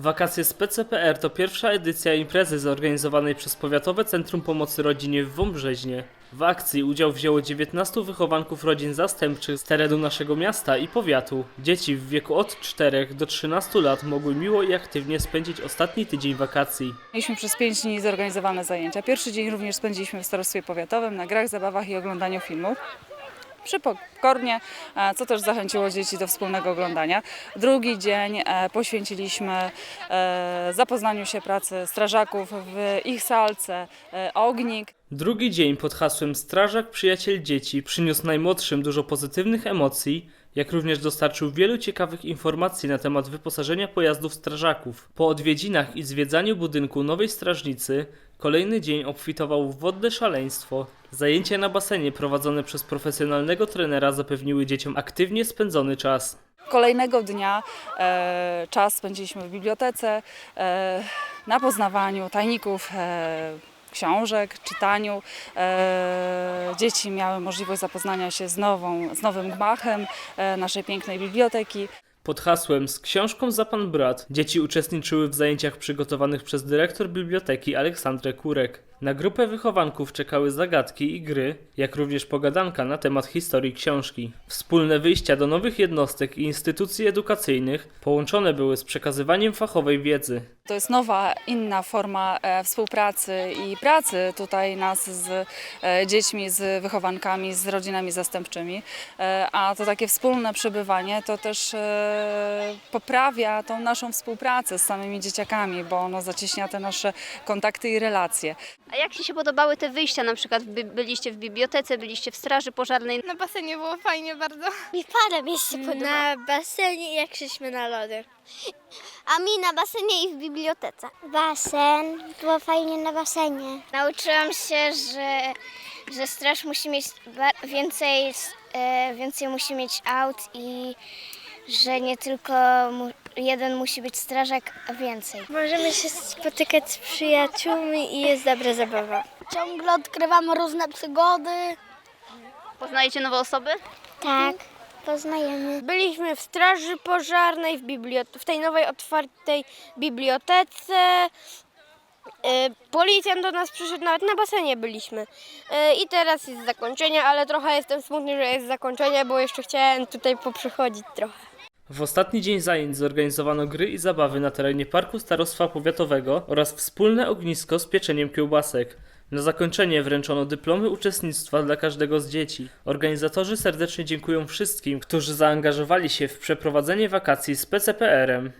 Wakacje z PCPR to pierwsza edycja imprezy zorganizowanej przez Powiatowe Centrum Pomocy Rodzinie w Wąbrzeźnie. W akcji udział wzięło 19 wychowanków rodzin zastępczych z terenu naszego miasta i powiatu. Dzieci w wieku od 4 do 13 lat mogły miło i aktywnie spędzić ostatni tydzień wakacji. Mieliśmy przez 5 dni zorganizowane zajęcia. Pierwszy dzień również spędziliśmy w Starostwie Powiatowym na grach, zabawach i oglądaniu filmów. Przy pokornie, e, co też zachęciło dzieci do wspólnego oglądania. Drugi dzień e, poświęciliśmy e, zapoznaniu się pracy strażaków w ich salce, ognik. Drugi dzień pod hasłem Strażak Przyjaciel Dzieci przyniósł najmłodszym dużo pozytywnych emocji, jak również dostarczył wielu ciekawych informacji na temat wyposażenia pojazdów strażaków. Po odwiedzinach i zwiedzaniu budynku nowej strażnicy, kolejny dzień obfitował w wodne szaleństwo. Zajęcia na basenie prowadzone przez profesjonalnego trenera zapewniły dzieciom aktywnie spędzony czas. Kolejnego dnia e, czas spędziliśmy w bibliotece e, na poznawaniu tajników e, książek, czytaniu. E, dzieci miały możliwość zapoznania się z, nową, z nowym gmachem e, naszej pięknej biblioteki. Pod hasłem Z książką za pan brat dzieci uczestniczyły w zajęciach przygotowanych przez dyrektor biblioteki Aleksandrę Kurek. Na grupę wychowanków czekały zagadki i gry, jak również pogadanka na temat historii książki. Wspólne wyjścia do nowych jednostek i instytucji edukacyjnych połączone były z przekazywaniem fachowej wiedzy. To jest nowa, inna forma e, współpracy i pracy tutaj nas z e, dziećmi, z wychowankami, z rodzinami zastępczymi. E, a to takie wspólne przebywanie to też poprawia tą naszą współpracę z samymi dzieciakami, bo ono zacieśnia te nasze kontakty i relacje. A jak Ci się podobały te wyjścia? Na przykład by, byliście w bibliotece, byliście w straży pożarnej. Na basenie było fajnie bardzo. Mi parę mi się podoba. Na basenie jak szliśmy na lody. A mi na basenie i w bibliotece. Basen. Było fajnie na basenie. Nauczyłam się, że, że straż musi mieć więcej, e, więcej musi mieć aut i że nie tylko mu, jeden musi być strażak, a więcej. Możemy się spotykać z przyjaciółmi i jest dobra zabawa. Ciągle odkrywamy różne przygody. Poznajecie nowe osoby? Tak, poznajemy. Byliśmy w straży pożarnej, w, bibliot- w tej nowej otwartej bibliotece. E, Policjant do nas przyszedł, nawet na basenie byliśmy. E, I teraz jest zakończenie, ale trochę jestem smutny, że jest zakończenie, bo jeszcze chciałem tutaj poprzychodzić trochę. W ostatni dzień zajęć zorganizowano gry i zabawy na terenie Parku Starostwa Powiatowego oraz wspólne ognisko z pieczeniem kiełbasek. Na zakończenie wręczono dyplomy uczestnictwa dla każdego z dzieci. Organizatorzy serdecznie dziękują wszystkim, którzy zaangażowali się w przeprowadzenie wakacji z PCPR-em.